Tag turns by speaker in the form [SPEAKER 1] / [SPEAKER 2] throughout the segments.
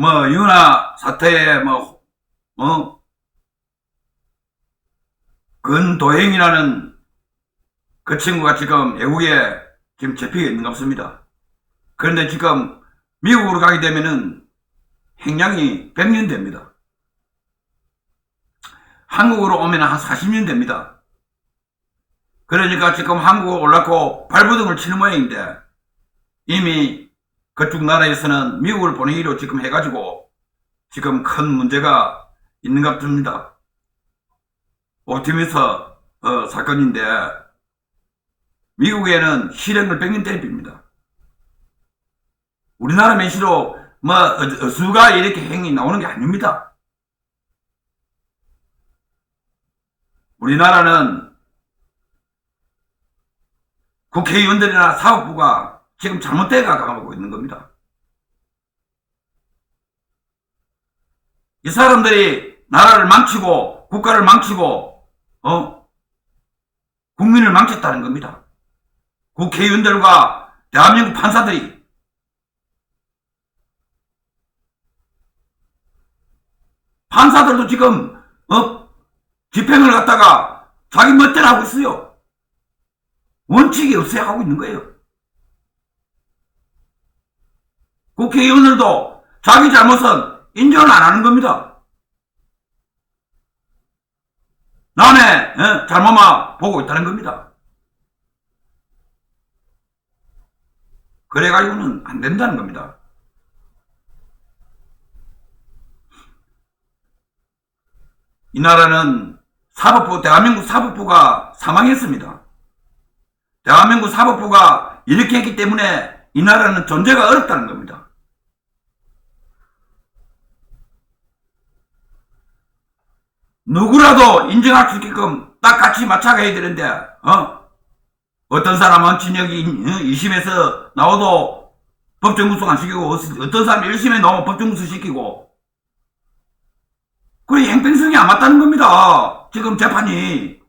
[SPEAKER 1] 뭐 유나 사태에 뭐 어? 근도행이라는 그 친구가 지금 외국에 지금 잡혀 있는 것 같습니다. 그런데 지금 미국으로 가게 되면은 행량이 100년 됩니다. 한국으로 오면 한 40년 됩니다. 그러니까 지금 한국에 올라고 발부등을 치는 모양인데 이미 그쪽 나라에서는 미국을 보내기로 지금 해가지고 지금 큰 문제가 있는 것 같습니다. 옵티미스 어, 사건인데 미국에는 실형을 100년 때립니다. 우리나라 매시로 뭐 어, 어, 수가 이렇게 행위 나오는 게 아닙니다. 우리나라는 국회의원들이나 사법부가 지금 잘못돼 가고 있는 겁니다. 이 사람들이 나라를 망치고 국가를 망치고 어 국민을 망쳤다는 겁니다. 국회의원들과 대한민국 판사들이 판사들도 지금 어 집행을 갖다가 자기 멋대로 하고 있어요. 원칙이 없어야 하고 있는 거예요. 국회의원들도 자기 잘못은 인정을 안 하는 겁니다. 남의 어, 잘못만 보고 있다는 겁니다. 그래가지고는 안 된다는 겁니다. 이 나라는 사법부, 대한민국 사법부가 사망했습니다. 대한민국 사법부가 이렇게 했기 때문에 이 나라는 존재가 어렵다는 겁니다. 누구라도 인정할 수 있게끔 딱 같이 맞춰가야 되는데, 어? 어떤 사람은 진역이 2심에서 나와도 법정 구속 안 시키고, 어떤 사람이 1심에 나오면 법정 구속 시키고, 그래, 행평성이 안 맞다는 겁니다. 지금 재판이.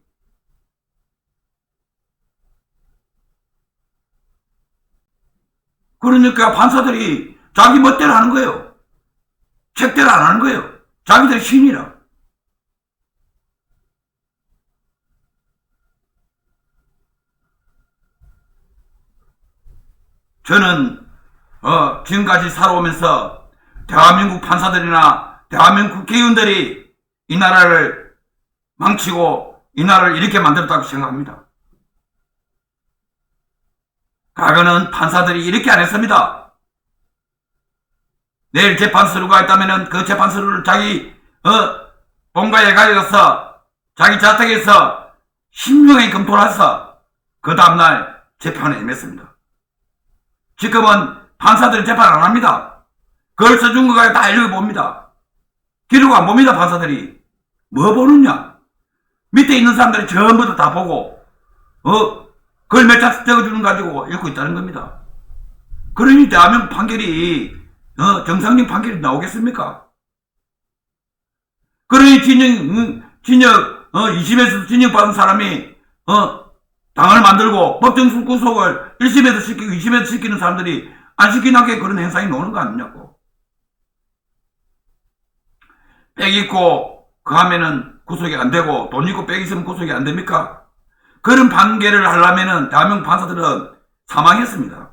[SPEAKER 1] 그러니까 판사들이 자기 멋대로 하는 거예요. 책대로 안 하는 거예요. 자기들 신이라. 저는 어, 지금까지 살아오면서 대한민국 판사들이나 대한민국 국회의원들이 이 나라를 망치고 이 나라를 이렇게 만들었다고 생각합니다. 과거는 판사들이 이렇게 안 했습니다. 내일 재판서류가 있다면 그 재판서류를 자기 어, 본가에 가져가서 자기 자택에서 신중하게 검토를 해서 그 다음날 재판에 임했습니다. 지금은 판사들이 재판 안 합니다. 그걸 써준 거가 다 읽어봅니다. 기록 안 봅니다, 판사들이. 뭐 보느냐? 밑에 있는 사람들이 전부 다, 다 보고, 어, 그걸 몇자 적어주는 거 가지고 읽고 있다는 겁니다. 그러니 대한민국 판결이, 어, 정상적인 판결이 나오겠습니까? 그러니 진영, 음, 진역, 어, 2심에서 진역받은 사람이, 어, 당을 만들고 법정 구속을 1심에서 시키고 2심에서 시키는 사람들이 안 시키나게 그런 행상이 나오는 거 아니냐고. 백 있고 그 하면은 구속이 안 되고 돈 있고 백 있으면 구속이 안 됩니까? 그런 판결을 하려면은 대한민국 판사들은 사망했습니다.